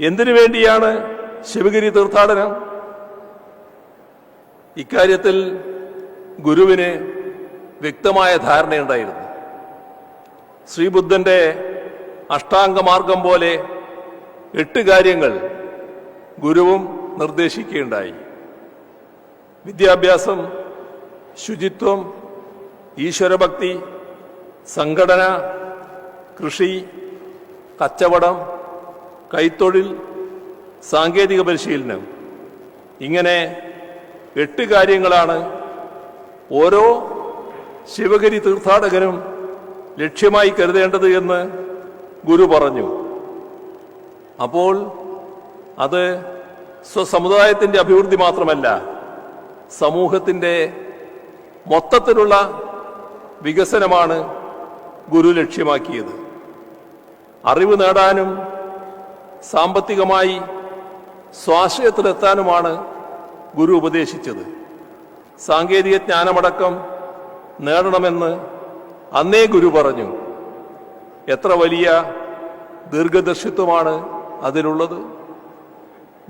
എന്തിനു വേണ്ടിയാണ് ശിവഗിരി തീർത്ഥാടനം? ഇക്കാര്യത്തിൽ ഗുരുവിന് വ്യക്തമായ ധാരണയുണ്ടായിരുന്നു. ശ്രീബുദ്ധന്റെ അഷ്ടാംഗമാർഗം പോലെ എട്ട് കാര്യങ്ങൾ ഗുരുവും നിർദ്ദേശിക്കുകയുണ്ടായി. വിദ്യാഭ്യാസം ശുചിത്വം ഈശ്വരഭക്തി സംഘടന കൃഷി കച്ചവടം കൈത്തൊഴിൽ സാങ്കേതിക പരിശീലനം. ഇങ്ങനെ എട്ട് കാര്യങ്ങളാണ് ഓരോ ശിവഗിരി തീർത്ഥാടകരും ലക്ഷ്യമായി കരുതേണ്ടത് എന്ന് ഗുരു പറഞ്ഞു. അപ്പോൾ അത് സ്വസമുദായത്തിന്റെ അഭിവൃദ്ധി മാത്രമല്ല സമൂഹത്തിന്റെ മൊത്തത്തിലുള്ള വികസനമാണ് ഗുരു ലക്ഷ്യമാക്കിയത്. അറിവ് നേടാനും സാമ്പത്തികമായി സ്വാശ്രയത്തിലെത്താനുമാണ് ഗുരു ഉപദേശിച്ചത്. സാങ്കേതിക ജ്ഞാനമടക്കം നേടണമെന്ന് അന്നേ ഗുരു പറഞ്ഞു. എത്ര വലിയ ദീർഘദർശിത്വമാണ് അതിലുള്ളത്.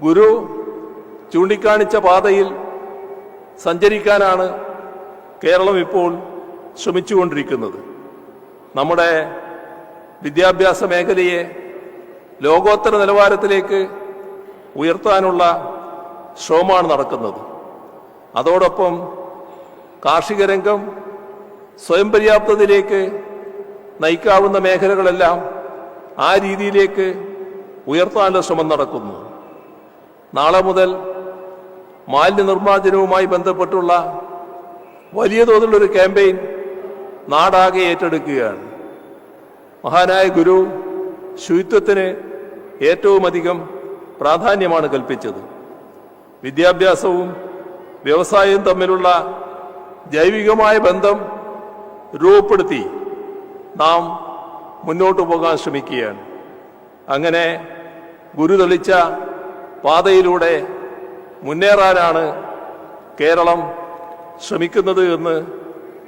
ഗുരു ചൂണ്ടിക്കാണിച്ച പാതയിൽ സഞ്ചരിക്കാനാണ് കേരളം ഇപ്പോൾ ശ്രമിച്ചുകൊണ്ടിരിക്കുന്നത്. നമ്മുടെ വിദ്യാഭ്യാസ മേഖലയെ ലോകോത്തര നിലവാരത്തിലേക്ക് ഉയർത്താനുള്ള ശ്രമമാണ് നടക്കുന്നത്. അതോടൊപ്പം കാർഷിക രംഗം സ്വയം പര്യാപ്തതയിലേക്ക് നയിക്കാവുന്ന മേഖലകളെല്ലാം ആ രീതിയിലേക്ക് ഉയർത്താനുള്ള ശ്രമം നടക്കുന്നു. നാളെ മുതൽ മാലിന്യ നിർമ്മാർജനവുമായി ബന്ധപ്പെട്ടുള്ള വലിയ തോതിലുള്ളൊരു ക്യാമ്പയിൻ നാടാകെ ഏറ്റെടുക്കുകയാണ്. മഹാനായ ഗുരു ശുചിത്വത്തിന് ഏറ്റവുമധികം പ്രാധാന്യമാണ് കൽപ്പിച്ചത്. വിദ്യാഭ്യാസവും വ്യവസായവും തമ്മിലുള്ള ജൈവികമായ ബന്ധം രൂപപ്പെടുത്തി നാം മുന്നോട്ട് പോകാൻ ശ്രമിക്കുകയാണ്. അങ്ങനെ ഗുരുതെളിച്ച പാതയിലൂടെ മുന്നേറാനാണ് കേരളം ശ്രമിക്കുന്നത് എന്ന്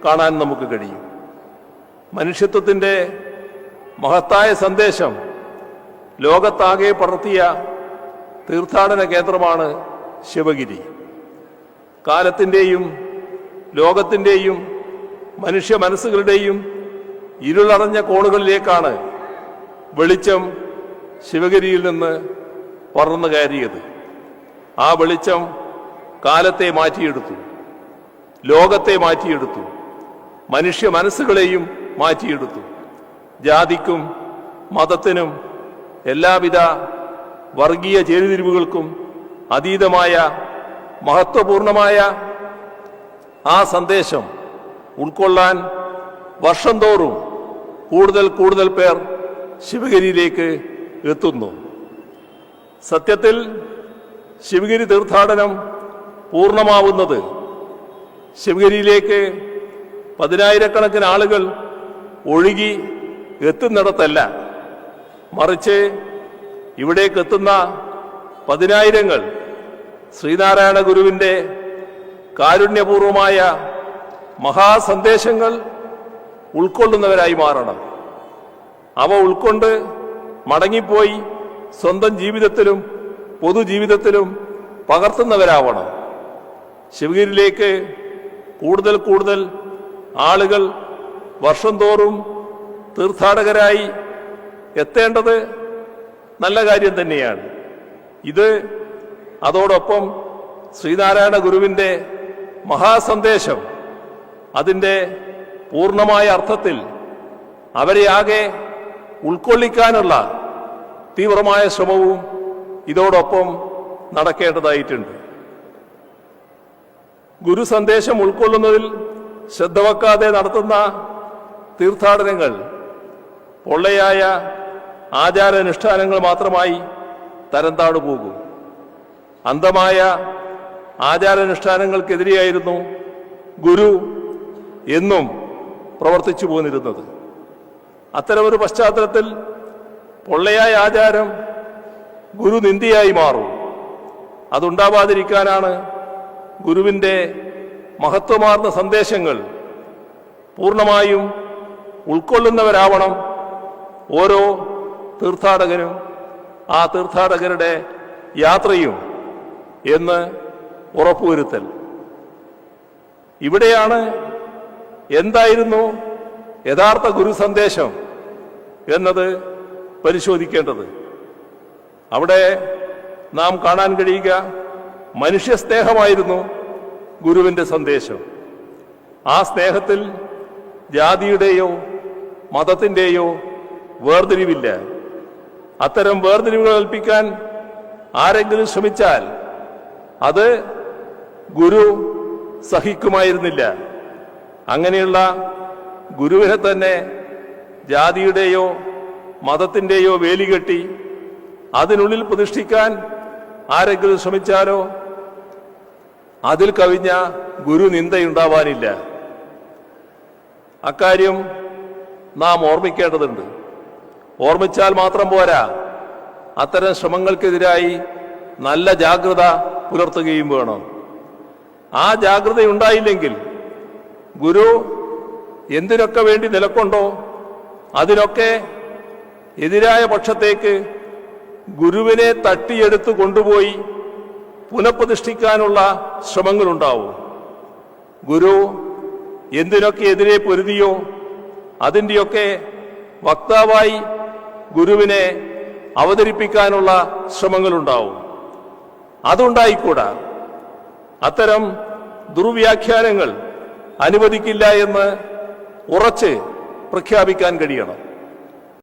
കാണാൻ നമുക്ക് കഴിയും. മനുഷ്യത്വത്തിന്റെ മഹത്തായ സന്ദേശം. ലോകത്താകെ പടർത്തിയ തീർത്ഥാടന കേന്ദ്രമാണ് ശിവഗിരി. കാലത്തിന്റെയും ലോകത്തിന്റെയും മനുഷ്യ മനസ്സുകളുടെയും ഇരുളടഞ്ഞ കോണുകളിലേക്കാണ് വെളിച്ചം ശിവഗിരിയിൽ നിന്ന് പറന്നു കയറിയത്. ആ വെളിച്ചം കാലത്തെ മാറ്റിയെടുത്തു. ലോകത്തെ മാറ്റിയെടുത്തു. മനുഷ്യ മനസ്സുകളെയും മാറ്റിയെടുത്തു. ജാതിക്കും മതത്തിനും എല്ലാവിധ വർഗീയ ചേരിതിരിവുകൾക്കും അതീതമായ മഹത്വപൂർണമായ ആ സന്ദേശം ഉൾക്കൊള്ളാൻ വർഷം തോറും കൂടുതൽ കൂടുതൽ പേർ ശിവഗിരിയിലേക്ക് എത്തുന്നു. സത്യത്തിൽ ശിവഗിരി തീർത്ഥാടനം പൂർണമാവുന്നത് ശിവഗിരിയിലേക്ക് പതിനായിരക്കണക്കിന് ആളുകൾ ഒഴുകി എത്തുന്നിടത്തല്ല. മറിച്ച് ഇവിടേക്ക് എത്തുന്ന പതിനായിരങ്ങൾ ശ്രീനാരായണ ഗുരുവിന്റെ കാരുണ്യപൂർവമായ മഹാസന്ദേശങ്ങൾ ഉൾക്കൊള്ളുന്നവരായി മാറണം. അവ ഉൾക്കൊണ്ട് മടങ്ങിപ്പോയി സ്വന്തം ജീവിതത്തിലും പൊതുജീവിതത്തിലും പകർത്തുന്നവരാവണം. ശിവഗിരിയിലേക്ക് കൂടുതൽ കൂടുതൽ ആളുകൾ വർഷം തോറും തീർത്ഥാടകരായി എത്തേണ്ടത് നല്ല കാര്യം തന്നെയാണ്. ഇത് അതോടൊപ്പം ശ്രീനാരായണ ഗുരുവിന്റെ മഹാസന്ദേശം അതിന്റെ പൂർണമായ അർത്ഥത്തിൽ അവരെ ആകെ ഉൾക്കൊള്ളിക്കാനുള്ള തീവ്രമായ ശ്രമവും ഇതോടൊപ്പം നടക്കേണ്ടതായിട്ടുണ്ട്. ഗുരു സന്ദേശം ഉൾക്കൊള്ളുന്നതിൽ ശ്രദ്ധ വെക്കാതെ നടത്തുന്ന തീർത്ഥാടനങ്ങൾ പൊള്ളയായ ആചാരാനുഷ്ഠാനങ്ങൾ മാത്രമായി തരംതാടു പോകും. അന്ധമായ ആചാരാനുഷ്ഠാനങ്ങൾക്കെതിരെയായിരുന്നു ഗുരു എന്നും പ്രവർത്തിച്ചു പോന്നിരുന്നത്. അത്തരമൊരു പശ്ചാത്തലത്തിൽ പൊള്ളയായ ആചാരം ഗുരു നിന്ദിയായി മാറും. അതുണ്ടാവാതിരിക്കാനാണ് ഗുരുവിന്റെ മഹത്വമാർന്ന സന്ദേശങ്ങൾ പൂർണമായും ഉൾക്കൊള്ളുന്നവരാവണം ഓരോ തീർത്ഥാടകനും ആ തീർത്ഥാടകരുടെ യാത്രയും എന്ന് ഉറപ്പുവരുത്തൽ. ഇവിടെയാണ് എന്തായിരുന്നു യഥാർത്ഥ ഗുരു സന്ദേശം എന്നത് പരിശോധിക്കേണ്ടത്. അവിടെ നാം കാണാൻ കഴിയുക മനുഷ്യ സ്നേഹമായിരുന്നു ഗുരുവിന്റെ സന്ദേശം. ആ സ്നേഹത്തിൽ ജാതിയുടെയോ മതത്തിന്റെയോ വേർതിരിവില്ല. അത്തരം വേർതിരിവുകൾ കൽപ്പിക്കാൻ ആരെങ്കിലും ശ്രമിച്ചാൽ അത് ഗുരു സഹിക്കുമായിരുന്നില്ല. അങ്ങനെയുള്ള ഗുരുവിനെ തന്നെ ജാതിയുടെയോ മതത്തിന്റെയോ വേലികെട്ടി അതിനുള്ളിൽ പ്രതിഷ്ഠിക്കാൻ ആരെങ്കിലും ശ്രമിച്ചാലോ? അതിൽ കവിഞ്ഞ ഗുരു നിന്ദയുണ്ടാവാനില്ല. അക്കാര്യം നാം ഓർമ്മിക്കേണ്ടതുണ്ട്. ഓർമ്മിച്ചാൽ മാത്രം പോരാ. അത്തരം ശ്രമങ്ങൾക്കെതിരായി നല്ല ജാഗ്രത പുലർത്തുകയും വേണം. ആ ജാഗ്രത ഉണ്ടായില്ലെങ്കിൽ ഗുരു എന്തിനൊക്കെ വേണ്ടി നിലക്കൊണ്ടോ അതിനൊക്കെ എതിരായ പക്ഷത്തേക്ക് ഗുരുവിനെ തട്ടിയെടുത്ത് കൊണ്ടുപോയി പുനഃപ്രതിഷ്ഠിക്കാനുള്ള ശ്രമങ്ങളുണ്ടാവും. ഗുരു എന്തിനൊക്കെ എതിരെ പൊരുതിയോ അതിന്റെയൊക്കെ വക്താവായി ഗുരുവിനെ അവതരിപ്പിക്കാനുള്ള ശ്രമങ്ങളുണ്ടാവും. അതുണ്ടായിക്കൂടാ. അത്തരം ദുർവ്യാഖ്യാനങ്ങൾ അനുവദിക്കില്ല എന്ന് ഉറച്ച് പ്രഖ്യാപിക്കാൻ കഴിയണം.